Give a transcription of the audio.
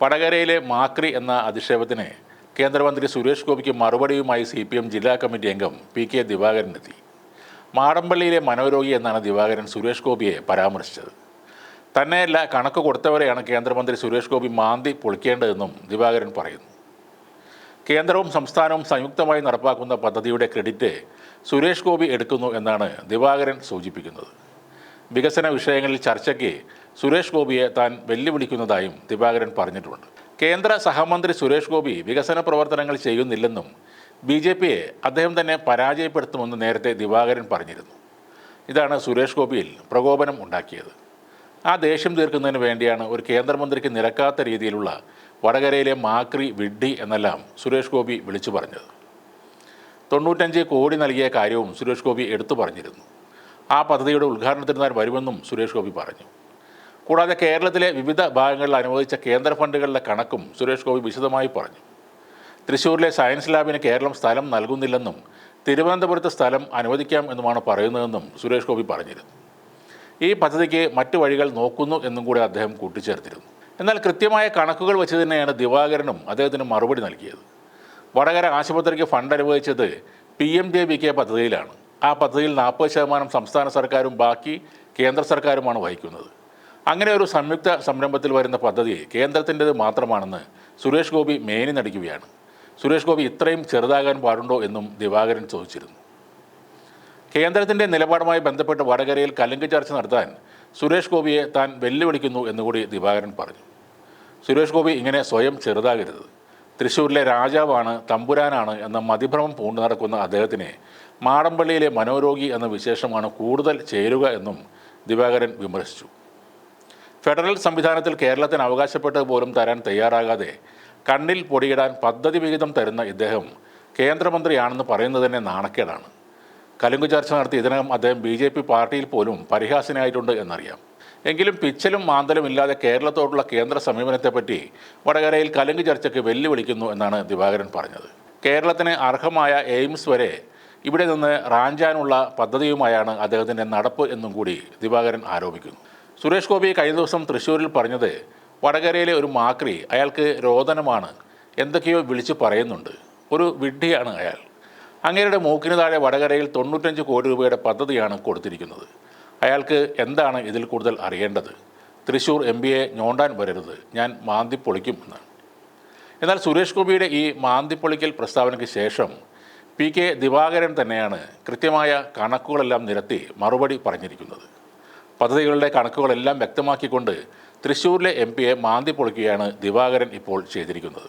വടകരയിലെ മാക്രി എന്ന അധിക്ഷേപത്തിന് കേന്ദ്രമന്ത്രി സുരേഷ് ഗോപിക്ക് മറുപടിയുമായി സി പി എം ജില്ലാ കമ്മിറ്റി അംഗം പി കെ ദിവാകരനെത്തി. മാടമ്പള്ളിയിലെ മനോരോഗി എന്നാണ് ദിവാകരൻ സുരേഷ് ഗോപിയെ പരാമർശിച്ചത്. തന്നെയല്ല കണക്ക് കൊടുത്തവരെയാണ് കേന്ദ്രമന്ത്രി സുരേഷ് ഗോപി മാന്തി പൊളിക്കേണ്ടതെന്നും ദിവാകരൻ പറയുന്നു. കേന്ദ്രവും സംസ്ഥാനവും സംയുക്തമായി നടപ്പാക്കുന്ന പദ്ധതിയുടെ ക്രെഡിറ്റ് സുരേഷ് ഗോപി എടുക്കുന്നു എന്നാണ് ദിവാകരൻ സൂചിപ്പിക്കുന്നത്. വികസന വിഷയങ്ങളിൽ ചർച്ചയ്ക്ക് സുരേഷ് ഗോപിയെ താൻ വെല്ലുവിളിക്കുന്നതായും ദിവാകരൻ പറഞ്ഞിട്ടുണ്ട്. കേന്ദ്ര സഹമന്ത്രി സുരേഷ് ഗോപി വികസന പ്രവർത്തനങ്ങൾ ചെയ്യുന്നില്ലെന്നും ബി ജെ പിയെ അദ്ദേഹം തന്നെ പരാജയപ്പെടുത്തുമെന്ന് നേരത്തെ ദിവാകരൻ പറഞ്ഞിരുന്നു. ഇതാണ് സുരേഷ് ഗോപിയിൽ പ്രകോപനം ഉണ്ടാക്കിയത്. ആ ദേഷ്യം തീർക്കുന്നതിന് വേണ്ടിയാണ് ഒരു കേന്ദ്രമന്ത്രിക്ക് നിരക്കാത്ത രീതിയിലുള്ള വടകരയിലെ മാക്രി വിഡ്ഢി എന്നെല്ലാം സുരേഷ് ഗോപി വിളിച്ചു പറഞ്ഞത്. തൊണ്ണൂറ്റഞ്ച് കോടി നൽകിയ കാര്യവും സുരേഷ് ഗോപി എടുത്തു പറഞ്ഞിരുന്നു. ആ പദ്ധതിയുടെ ഉദ്ഘാടനത്തിന് താൻ വരുമെന്നും സുരേഷ് ഗോപി പറഞ്ഞു. കൂടാതെ കേരളത്തിലെ വിവിധ ഭാഗങ്ങളിൽ അനുവദിച്ച കേന്ദ്ര ഫണ്ടുകളുടെ കണക്കും സുരേഷ് ഗോപി വിശദമായി പറഞ്ഞു. തൃശ്ശൂരിലെ സയൻസ് ലാബിന് കേരളം സ്ഥലം നൽകുന്നില്ലെന്നും തിരുവനന്തപുരത്ത് സ്ഥലം അനുവദിക്കാം എന്നുമാണ് പറയുന്നതെന്നും സുരേഷ് ഗോപി പറഞ്ഞിരുന്നു. ഈ പദ്ധതിക്ക് മറ്റു വഴികൾ നോക്കുന്നു എന്നും കൂടി അദ്ദേഹം കൂട്ടിച്ചേർത്തിരുന്നു. എന്നാൽ കൃത്യമായ കണക്കുകൾ വെച്ച് തന്നെയാണ് ദിവാകരനും അദ്ദേഹത്തിന് മറുപടി നൽകിയത്. വടകര ആശുപത്രിക്ക് ഫണ്ട് അനുവദിച്ചത് P M J B K പദ്ധതിയിലാണ്. ആ പദ്ധതിയിൽ നാൽപ്പത് ശതമാനം സംസ്ഥാന സർക്കാരും ബാക്കി കേന്ദ്ര സർക്കാരുമാണ് വഹിക്കുന്നത്. അങ്ങനെ ഒരു സംയുക്ത സംരംഭത്തിൽ വരുന്ന പദ്ധതി കേന്ദ്രത്തിന്റെത് മാത്രമാണെന്ന് സുരേഷ് ഗോപി മേനി നടിക്കുകയാണ്. സുരേഷ് ഗോപി ഇത്രയും ചെറുതാകാൻ പാടുണ്ടോ എന്നും ദിവാകരൻ ചോദിച്ചിരുന്നു. കേന്ദ്രത്തിന്റെ നിലപാടുമായി ബന്ധപ്പെട്ട് വടകരയിൽ കലങ്ക് ചർച്ച നടത്താൻ സുരേഷ് ഗോപിയെ താൻ വെല്ലുവിളിക്കുന്നു എന്നുകൂടി ദിവാകരൻ പറഞ്ഞു. സുരേഷ് ഗോപി ഇങ്ങനെ സ്വയം ചെറുതാകരുത്. തൃശ്ശൂരിലെ രാജാവാണ് തമ്പുരാനാണ് എന്ന മതിഭ്രമം പൂണ്ടു നടക്കുന്ന അദ്ദേഹത്തിനെ മാടമ്പള്ളിയിലെ മനോരോഗി എന്ന വിശേഷമാണ് കൂടുതൽ ചേരുക എന്നും ദിവാകരൻ വിമർശിച്ചു. ഫെഡറൽ സംവിധാനത്തിൽ കേരളത്തിന് അവകാശപ്പെട്ടത് പോലും തരാൻ തയ്യാറാകാതെ കണ്ണിൽ പൊടിയിടാൻ പദ്ധതി വിഹിതം തരുന്ന ഇദ്ദേഹം കേന്ദ്രമന്ത്രിയാണെന്ന് പറയുന്നത് തന്നെ നാണക്കേടാണ്. കലുങ്ക് ചർച്ച നടത്തി ഇതിനകം അദ്ദേഹം ബി ജെ പി പാർട്ടിയിൽ പോലും പരിഹാസനായിട്ടുണ്ട് എന്നറിയാം. എങ്കിലും പിച്ചലും മാന്തലും ഇല്ലാതെ കേരളത്തോടുള്ള കേന്ദ്ര സമീപനത്തെപ്പറ്റി വടകരയിൽ കലുങ്ക് ചർച്ചയ്ക്ക് വെല്ലുവിളിക്കുന്നു എന്നാണ് ദിവാകരൻ പറഞ്ഞത്. കേരളത്തിന് അർഹമായ എയിംസ് വരെ ഇവിടെ നിന്ന് റാഞ്ചാനുള്ള പദ്ധതിയുമായാണ് അദ്ദേഹത്തിന്റെ നടപ്പ് എന്നും കൂടി ദിവാകരൻ ആരോപിക്കുന്നു. സുരേഷ് ഗോപി കഴിഞ്ഞ ദിവസം തൃശ്ശൂരിൽ പറഞ്ഞത് വടകരയിലെ ഒരു മാക്രി അയാൾക്ക് രോദനമാണ് എന്തൊക്കെയോ വിളിച്ച് പറയുന്നുണ്ട്. ഒരു വിഡ്ഢിയാണ് അയാൾ. അങ്ങേരുടെ മൂക്കിന് താഴെ വടകരയിൽ തൊണ്ണൂറ്റഞ്ച് കോടി രൂപയുടെ പദ്ധതിയാണ് കൊടുത്തിരിക്കുന്നത്. അയാൾക്ക് എന്താണ് ഇതിൽ കൂടുതൽ അറിയേണ്ടത്? തൃശ്ശൂർ എം പിയെ ഞോണ്ടാൻ വരരുത്. ഞാൻ മാന്തി പൊളിക്കും എന്നാണ് എന്നാൽ സുരേഷ് ഗോപിയുടെ ഈ മാന്തിപ്പൊളിക്കൽ പ്രസ്താവനയ്ക്ക് ശേഷം പി കെ ദിവാകരൻ തന്നെയാണ് കൃത്യമായ കണക്കുകളെല്ലാം നിരത്തി മറുപടി പറഞ്ഞിരിക്കുന്നത്. പദ്ധതികളുടെ കണക്കുകളെല്ലാം വ്യക്തമാക്കിക്കൊണ്ട് തൃശൂരിലെ എം പിയെ മാന്തി പൊളിക്കുകയാണ് ദിവാകരൻ ഇപ്പോൾ ചെയ്തിരിക്കുന്നത്.